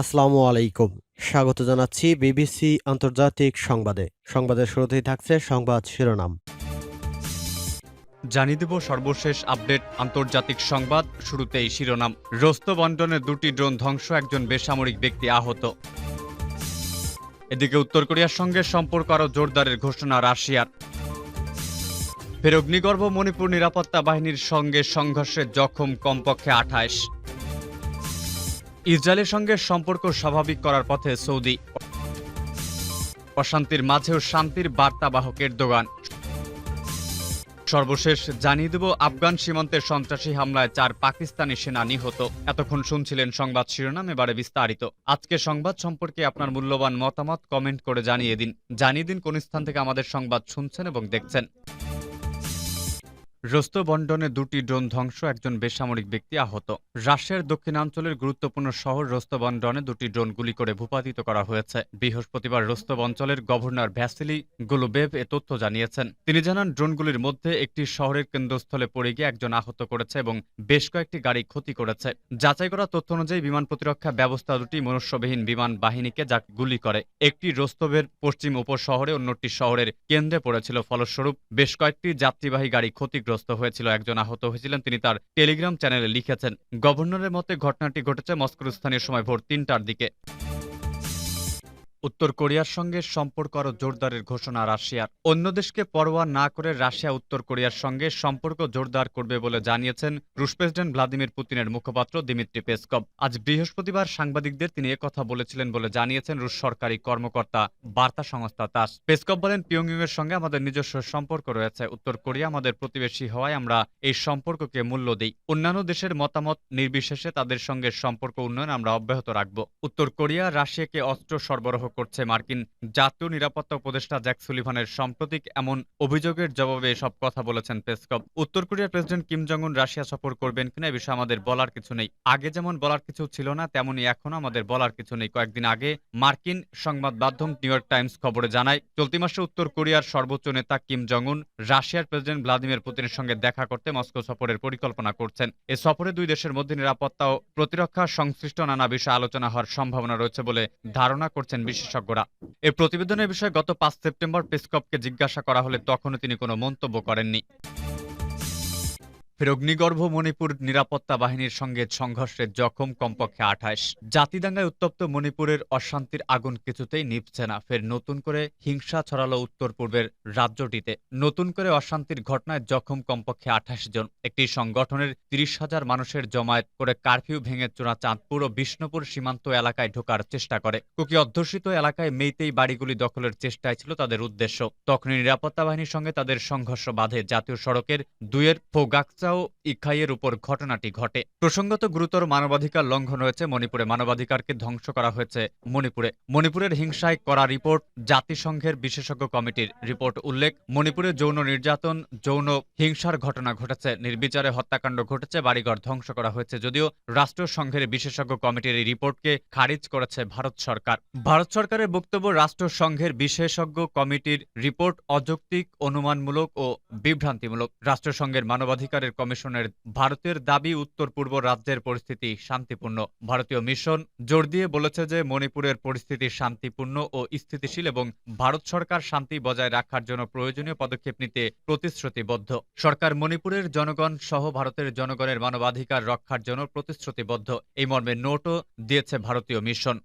আসসালামু আলাইকুম। স্বাগত জানাচ্ছি বিবিসি আন্তর্জাতিক সংবাদে। সংবাদের শুরুতেই থাকছে সংবাদ শিরোনাম। জানিয়ে দেব সর্বশেষ আপডেট আন্তর্জাতিক সংবাদ। শুরুতেই শিরোনাম। রোস্ত বন্টনে দুটি ড্রোন ধ্বংস, একজন বেসামরিক ব্যক্তি আহত। এদিকে উত্তর কোরিয়ার সঙ্গে সম্পর্ক আরও জোরদারের ঘোষণা রাশিয়ার। ফের অগ্নিগর্ভ মণিপুর নিরাপত্তা বাহিনীর সঙ্গে সংঘর্ষে জখম কমপক্ষে আঠাশ। ইসরায়েলের সঙ্গে সম্পর্ক স্বাভাবিক করার পথে সৌদি অশান্তির মাঝেও শান্তির বার্তাবাহকের দোগান সর্বশেষ জানিয়ে দেব, আফগান সীমান্তের সন্ত্রাসী হামলায় চার পাকিস্তানি সেনা নিহত। এতক্ষণ শুনছিলেন সংবাদ শিরোনাম, এবারে বিস্তারিত। আজকে সংবাদ সম্পর্কে আপনার মূল্যবান মতামত কমেন্ট করে জানিয়ে দিন। জানিয়ে দিন কোন স্থান থেকে আমাদের সংবাদ শুনছেন এবং দেখছেন। রোস্ত বন্ডনে দুটি ড্রোন ধ্বংস, একজন বেসামরিক ব্যক্তি আহত। রাশিয়ার দক্ষিণাঞ্চলের গুরুত্বপূর্ণ শহর রোস্তবন্ডনে দুটি ড্রোন গুলি করে ভূপাতিত করা হয়েছে। বৃহস্পতিবার রোস্তব অঞ্চলের গভর্নর ভ্যাসিলি গোলুবেভ এ তথ্য জানিয়েছেন। তিনি জানান, ড্রোনগুলির মধ্যে একটি শহরের কেন্দ্রস্থলে পড়ে গিয়ে একজন আহত করেছে এবং বেশ কয়েকটি গাড়ি ক্ষতি করেছে। যাচাই করা তথ্য অনুযায়ী বিমান প্রতিরক্ষা ব্যবস্থা দুটি মনুষ্যবিহীন বিমান বাহিনীকে যা গুলি করে, একটি রোস্তবের পশ্চিম উপশহরে অন্যটি শহরের কেন্দ্রে পড়েছিল। ফলস্বরূপ, বেশ কয়েকটি যাত্রীবাহী গাড়ি ক্ষতিগ্রস্ত হয়েছিল, একজন আহত হয়েছিলেন। তিনি তার টেলিগ্রাম চ্যানেলে লিখেছেন, গভর্নরের মতে ঘটনাটি ঘটেছে মস্কোর স্থানীয় সময় ভোর তিনটার দিকে। উত্তর কোরিয়ার সঙ্গে সম্পর্ক আরও জোরদারের ঘোষণা রাশিয়ার। অন্য দেশকে পরোয়া না করে রাশিয়া উত্তর কোরিয়ার সঙ্গে সম্পর্ক জোরদার করবে বলে জানিয়েছেন রুশ প্রেসিডেন্ট ভ্লাদিমির পুতিনের মুখপাত্র দিমিত্রি পেসকভ। আজ বৃহস্পতিবার সাংবাদিকদের তিনি একথা বলেছিলেন বলে জানিয়েছেন রুশ সরকারি কর্মকর্তা বার্তা সংস্থা তাস। পেসকভ বলেন পিয়ংইং এর সঙ্গে আমাদের নিজস্ব সম্পর্ক রয়েছে। উত্তর কোরিয়া আমাদের প্রতিবেশী হওয়ায় আমরা এই সম্পর্ককে মূল্য দিই। অন্যান্য দেশের মতামত নির্বিশেষে তাদের সঙ্গে সম্পর্ক উন্নয়ন আমরা অব্যাহত রাখব। উত্তর কোরিয়া রাশিয়াকে অস্ত্র সরবরাহ করছে মার্কিন জাতীয় নিরাপত্তা উপদেষ্টা জ্যাক সুলিভানের। সাম্প্রতিক এমন অভিযোগের জবাবে এসব কথা বলেছেন পেসকপ। উত্তর কোরিয়ার প্রেসিডেন্ট কিম জং উন রাশিয়া সফর করবেন কিনা এ বিষয়ে আমাদের বলার কিছু নেই। আগে যেমন বলার কিছু ছিল না তেমনি এখনও আমাদের বলার কিছু নেই। কয়েকদিন আগে মার্কিন সংবাদ মাধ্যম নিউ ইয়র্ক টাইমস খবরে জানায়, চলতি মাসে উত্তর কোরিয়ার সর্বোচ্চ নেতা কিম জং উন রাশিয়ার প্রেসিডেন্ট ভ্লাদিমির পুতিনের সঙ্গে দেখা করতে মস্কো সফরের পরিকল্পনা করছেন। এ সফরে দুই দেশের মধ্যে নিরাপত্তা ও প্রতিরক্ষা সংশ্লিষ্ট নানা বিষয়ে আলোচনা হওয়ার সম্ভাবনা রয়েছে বলে ধারণা করছেন বিশেষজ্ঞরা। এ প্রতিবেদনের বিষয়ে গত পাঁচ সেপ্টেম্বর পেসকপকে জিজ্ঞাসা করা হলে তখনও তিনি কোনো মন্তব্য করেননি। ফের অগ্নিগর্ভ মণিপুর নিরাপত্তা বাহিনীর সঙ্গে সংঘর্ষে জখম কমপক্ষে আঠাশ। জাতিদাঙ্গায় উত্তপ্ত মণিপুরের অশান্তির আগুন কিছুতেই নিভছে না। ফের নতুন করে হিংসা ছড়ালো উত্তর পূর্বের রাজ্যটিতে। নতুন করে অশান্তির ঘটনায় জখম কমপক্ষে আঠাশ জন। একটি সংগঠনের তিরিশ হাজার মানুষের জমায়েত করে কারফিউ ভেঙে চোরা চাঁদপুর ও বিষ্ণুপুর সীমান্ত এলাকায় ঢোকার চেষ্টা করে। কুকি অধ্যুষিত এলাকায় মেইতেই বাড়িগুলি দখলের চেষ্টায় ছিল তাদের উদ্দেশ্য। তখনই নিরাপত্তা বাহিনীর সঙ্গে তাদের সংঘর্ষ বাধে। জাতীয় সড়কের দুয়ের ফোগাকচা ও ইখাইয়ের উপর ঘটনাটি ঘটে। প্রসঙ্গত গুরুতর মানবাধিকার লঙ্ঘন হয়েছে মণিপুরে। মানবাধিকারকে ধ্বংস করা হয়েছে মণিপুরে। মণিপুরের হিংসায় করা রিপোর্ট, জাতিসংঘের বিশেষজ্ঞ কমিটির রিপোর্ট উল্লেখ। মণিপুরে যৌন নির্যাতন, যৌন হিংসার ঘটনা ঘটেছে। নির্বিচারে হত্যাকাণ্ড ঘটেছে, বাড়িঘর ধ্বংস করা হয়েছে যদিও রাষ্ট্রসংঘের বিশেষজ্ঞ কমিটির এই রিপোর্টকে খারিজ করেছে ভারত সরকার। ভারত সরকারের বক্তব্য, রাষ্ট্রসংঘের বিশেষজ্ঞ কমিটির রিপোর্ট অযৌক্তিক, অনুমানমূলক ও বিভ্রান্তিমূলক। রাষ্ট্রসংঘের মানবাধিকারের কমিশনের ভারতের দাবি উত্তর পূর্ব রাজ্যের পরিস্থিতি শান্তিপূর্ণ। ভারতীয় মিশন জোর দিয়ে বলেছে যে মণিপুরের পরিস্থিতি শান্তিপূর্ণ ও স্থিতিশীল এবং ভারত সরকার শান্তি বজায় রাখার জন্য প্রয়োজনীয় পদক্ষেপ নিতে প্রতিশ্রুতিবদ্ধ। সরকার মণিপুরের জনগণ সহ ভারতের জনগণের মানবাধিকার রক্ষার জন্য প্রতিশ্রুতিবদ্ধ। এই মর্মে নোটও দিয়েছে ভারতীয় মিশন।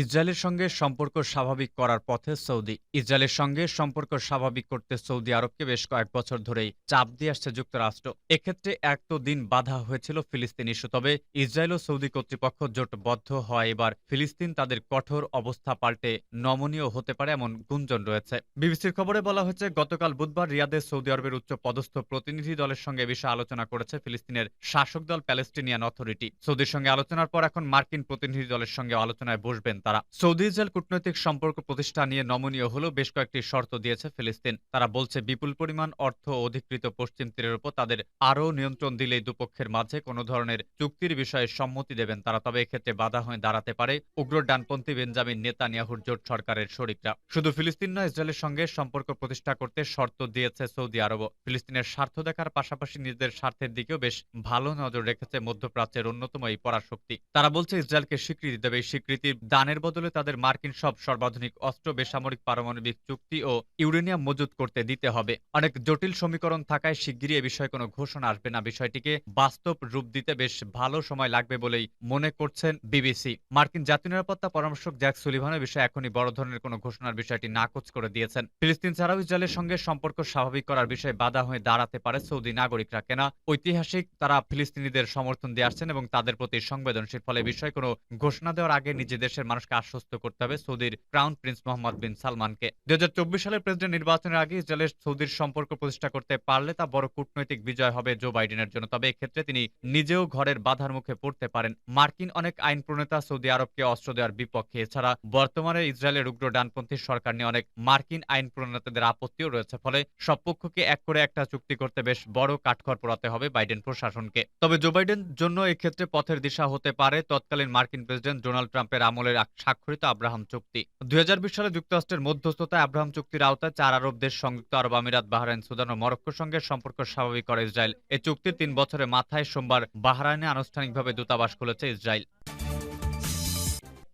ইসরায়েলের সঙ্গে সম্পর্ক স্বাভাবিক করার পথে সৌদি। ইসরায়েলের সঙ্গে সম্পর্ক স্বাভাবিক করতে সৌদি আরবকে বেশ কয়েক বছর ধরেই চাপ দিয়ে আসছে যুক্তরাষ্ট্র। এক্ষেত্রে এক তো দিন বাধা হয়েছিল ফিলিস্তিন ইস্যু, তবে ইসরায়েল ও সৌদি কর্তৃপক্ষ জোটবদ্ধ হয় এবার ফিলিস্তিন তাদের কঠোর অবস্থা পাল্টে নমনীয় হতে পারে এমন গুঞ্জন রয়েছে। বিবিসির খবরে বলা হয়েছে, গতকাল বুধবার রিয়াদে সৌদি আরবের উচ্চ পদস্থ প্রতিনিধি দলের সঙ্গে বিষয়ে আলোচনা করেছে ফিলিস্তিনের শাসক দল প্যালেস্টিনিয়ান অথরিটি। সৌদির সঙ্গে আলোচনার পর এখন মার্কিন প্রতিনিধি দলের সঙ্গে আলোচনায় বসবেন তারা। সৌদি ইসরায়েল কূটনৈতিক সম্পর্ক প্রতিষ্ঠা নিয়ে নমনীয় হলেও বেশ কয়েকটি শর্ত দিয়েছে ফিলিস্তিন। তারা বলছে, বিপুল পরিমাণ অর্থ অধিকৃত পশ্চিম তীরের উপর তাদের আরও নিয়ন্ত্রণ দিলেই দুপক্ষের মাঝে কোনো ধরনের চুক্তির বিষয়ে সম্মতি দেবেন তারা, তবে এক্ষেত্রে বাধা হয়ে দাঁড়াতে পারে উগ্র ডানপন্থী বেঞ্জামিন নেতানিয়াহুর জোট সরকারের শরিকরা। শুধু ফিলিস্তিন নয়, ইসরায়েলের সঙ্গে সম্পর্ক প্রতিষ্ঠা করতে শর্ত দিয়েছে সৌদি আরবও। ফিলিস্তিনের স্বার্থ দেখার পাশাপাশি নিজেদের স্বার্থের দিকেও বেশ ভালো নজর রেখেছে মধ্যপ্রাচ্যের অন্যতম এই পরাশক্তি। তারা বলছে, ইসরায়েলকে স্বীকৃতি দেবে। এই স্বীকৃতির দানের বদলে তাদের মার্কিন সব সর্বাধুনিক অস্ত্র, বেসামরিক পারমাণবিক চুক্তি ও ইউরেনিয়াম মজুত করতে দিতে হবে। অনেক জটিল সমীকরণ থাকায় শিগগিরই এ বিষয়ে কোনো ঘোষণা আসবে না। বিষয়টিকে বাস্তব রূপ দিতে বেশ ভালো সময় লাগবে বলেই মনে করছেন বিবিসি। মার্কিন জাতীয় নিরাপত্তা পরামর্শক জ্যাক সুলিভানের বিষয়ে এখনই বড় ধরনের কোনো ঘোষণার বিষয়টি নাকচ করে দিয়েছেন। ফিলিস্তিন ছাড়াও ইসরায়েলের সঙ্গে সম্পর্ক স্বাভাবিক করার বিষয়ে বাধা হয়ে দাঁড়াতে পারে সৌদি নাগরিকরা। কেনা ঐতিহাসিক তারা ফিলিস্তিনিদের সমর্থন দিয়ে আসছেন এবং তাদের প্রতি সংবেদনশীল। ফলে বিষয়ে কোনো ঘোষণা দেওয়ার আগে নিজ দেশের মানুষকে আশ্বস্ত করতে হবে সৌদির ক্রাউন প্রিন্স মোহাম্মদ বিন সালমানকে। দুই সালের প্রেসিডেন্ট নির্বাচনের আগে ইসরায়েলের সৌদির সম্পর্ক প্রতিষ্ঠা করতে পারলে তা বড় কূটনৈতিক বিজয় হবে জো বাইডেনের জন্য। তবে এক্ষেত্রে তিনি নিজেও ঘরের বাধার মুখে পড়তে পারেন। মার্কিন অনেক আইন প্রণেতা সৌদি আরবকে অস্ত্র দেওয়ার বিপক্ষে। এছাড়া বর্তমানে ইসরায়েলের উগ্র ডানপন্থী সরকার নিয়ে অনেক মার্কিন আইন প্রণেতাদের আপত্তিও রয়েছে, ফলে সব পক্ষকে এক করে একটা চুক্তি করতে বেশ বড় কাঠখড় পোড়াতে হবে বাইডেন প্রশাসনকে। তবে জো বাইডেন জন্য এক্ষেত্রে পথের দিশা হতে পারে। তৎকালীন মার্কিন প্রেসিডেন্ট ডোনাল্ড ট্রাম্পের আমলের স্বাক্ষরিত আব্রাহাম চুক্তি। দুই হাজার বিশ সালে যুক্তরাষ্ট্রের মধ্যস্থতায় আব্রাহাম চুক্তির আওতায় চার আরব দেশ সংযুক্ত আরব আমিরাত, বাহরাইন, সুদান ও মরক্কোর সঙ্গে সম্পর্ক স্বাভাবিক করে ইসরায়েল। এই চুক্তির তিন বছরের মাথায় সোমবার বাহরাইনে আনুষ্ঠানিকভাবে দূতাবাস খুলেছে ইসরায়েল।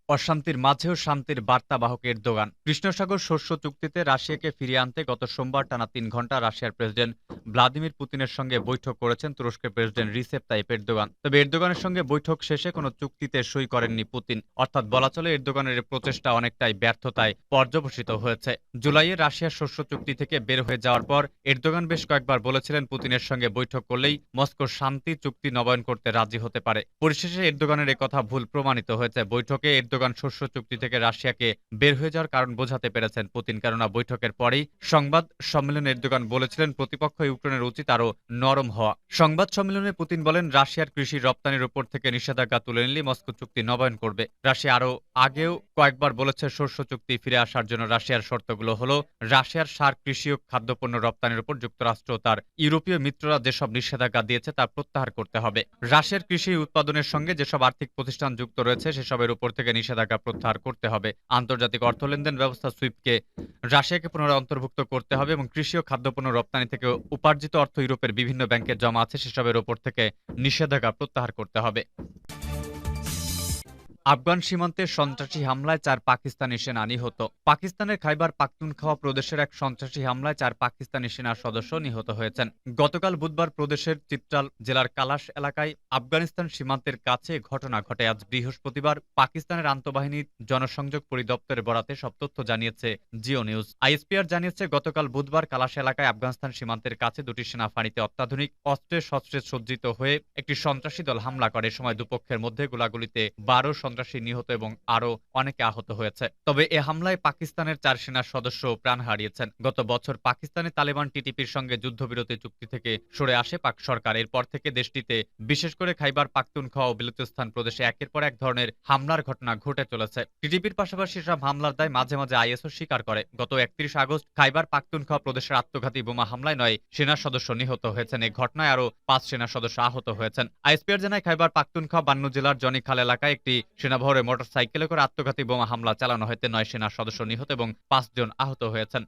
অশান্তির মাঝেও শান্তির বার্তাবাহক এরদোগান। কৃষ্ণসাগর শস্য চুক্তিতে রাশিয়াকে ফিরিয়ে আনতে গত সোমবার টানা তিন ঘণ্টা রাশিয়ার প্রেসিডেন্ট ভ্লাদিমির পুতিনের সঙ্গে বৈঠক করেছেন তুরস্কের প্রেসিডেন্ট রিসেপ তাইপ এরদোগান। তবে এরদোগানের সঙ্গে বৈঠক শেষে কোনো চুক্তিতে সই করেননি পুতিন। অর্থাৎ বলা চলে এরদোগানের প্রচেষ্টা অনেকটাই ব্যর্থতায় পর্যবসিত হয়েছে। জুলাইয়ে রাশিয়ার শস্য চুক্তি থেকে বের হয়ে যাওয়ার পর এরদোগান বেশ কয়েকবার বলেছিলেন পুতিনের সঙ্গে বৈঠক করলেই মস্কো শান্তি চুক্তি নবায়ন করতে রাজি হতে পারে। পরিশেষে এরদোগানের কথা ভুল প্রমাণিত হয়েছে। বৈঠকে এরদোগান শস্য চুক্তি থেকে রাশিয়াকে বের হয়ে যাওয়ার কারণ বোঝাতে পেরেছেন পুতিন, কেননা বৈঠকের পরেই সংবাদ সম্মেলনে এরদোগান বলেছিলেন প্রতিপক্ষ ইউক্রেনের উচিত আরও নরম হওয়া। সংবাদ সম্মেলনে পুতিন বলেন, রাশিয়ার কৃষি রপ্তানির উপর থেকে নিষেধাজ্ঞা তুলে নিলে মস্কো চুক্তি নবায়ন করবে। রাশিয়া আরও আগেও কয়েকবার বলেছে, শস্য চুক্তি ফিরে আসার জন্য রাশিয়ার শর্তগুলো হলো, রাশিয়ার সার, কৃষি ও খাদ্যপণ্য রপ্তানির উপর যুক্তরাষ্ট্র তার ইউরোপীয় মিত্ররা যেসব নিষেধাজ্ঞা দিয়েছে তা প্রত্যাহার করতে হবে। রাশিয়ার কৃষি উৎপাদনের সঙ্গে যেসব আর্থিক প্রতিষ্ঠান যুক্ত রয়েছে, সেসবের উপর থেকে নিষেধাজ্ঞা প্রত্যাহার করতে হবে। আন্তর্জাতিক অর্থ লেনদেন ব্যবস্থা সুইপকে রাশিয়াকে পুনরায় অন্তর্ভুক্ত করতে হবে এবং কৃষি ও খাদ্যপণ্য রপ্তানি থেকে উপার্জিত অর্থ ইউরোপের বিভিন্ন ব্যাংকে জমা আছে, সেসবের ওপর থেকে নিষেধাজ্ঞা প্রত্যাহার করতে হবে। আফগান সীমান্তে সন্ত্রাসী হামলায় চার পাকিস্তানি সেনা নিহত। পাকিস্তানের খাইবার পাখতুনখাওয়া প্রদেশের এক সন্ত্রাসী হামলায় চার পাকিস্তানি সেনার সদস্য নিহত হয়েছেন। গতকাল বুধবার প্রদেশের চিত্রাল জেলার কালাশ এলাকায় আফগানিস্তান সীমান্তের কাছে ঘটনা ঘটে। আজ বৃহস্পতিবার পাকিস্তানের আন্তঃবাহিনী জনসংযোগ পরিদপ্তরের বরাতে সব তথ্য জানিয়েছে জিও নিউজ। আইএসপিআর জানিয়েছে, গতকাল বুধবার কালাশ এলাকায় আফগানিস্তান সীমান্তের কাছে দুটি সেনা ফাঁড়িতে অত্যাধুনিক, অস্ত্রে শস্ত্রে সজ্জিত হয়ে একটি সন্ত্রাসী দল হামলা করে। সময় দুপক্ষের মধ্যে গোলাগুলিতে বারো সন্ত্রাসী নিহত এবং আরও অনেকে আহত হয়েছে। তবে এ হামলায় পাকিস্তানের চার সেনার সদস্য প্রাণ হারিয়েছেন। গত বছর পাকিস্তানে তালেবান টিটিপির সঙ্গে যুদ্ধবিরতি চুক্তি থেকে সরে আসে পাক সরকার। এরপর থেকে দেশটিতে বিশেষ করে খাইবার পাখতুনখাওয়া ও বেলুচিস্তান প্রদেশে একের পর এক ধরনের হামলার ঘটনা ঘটে চলেছে। টিটিপির পাশাপাশি সব হামলার দায় মাঝে মাঝে আইএসও স্বীকার করে। গত একত্রিশ আগস্ট খাইবার পাখতুনখাওয়া প্রদেশের আত্মঘাতী বোমা হামলায় নয় সেনা সদস্য নিহত হয়েছেন। এই ঘটনায় আরও পাঁচ সেনা সদস্য আহত হয়েছেন। আইএসপিআর জানায়, খাইবার পাখতুনখাওয়া বান্নু জেলার জনিখাল এলাকায় একটি সেনাভরে মোটরসাইকেলে করে আত্মঘাতী বোমা হামলা চালানো হয়েছে। নয় সেনা সদস্য নিহত এবং পাঁচজন আহত হয়েছেন।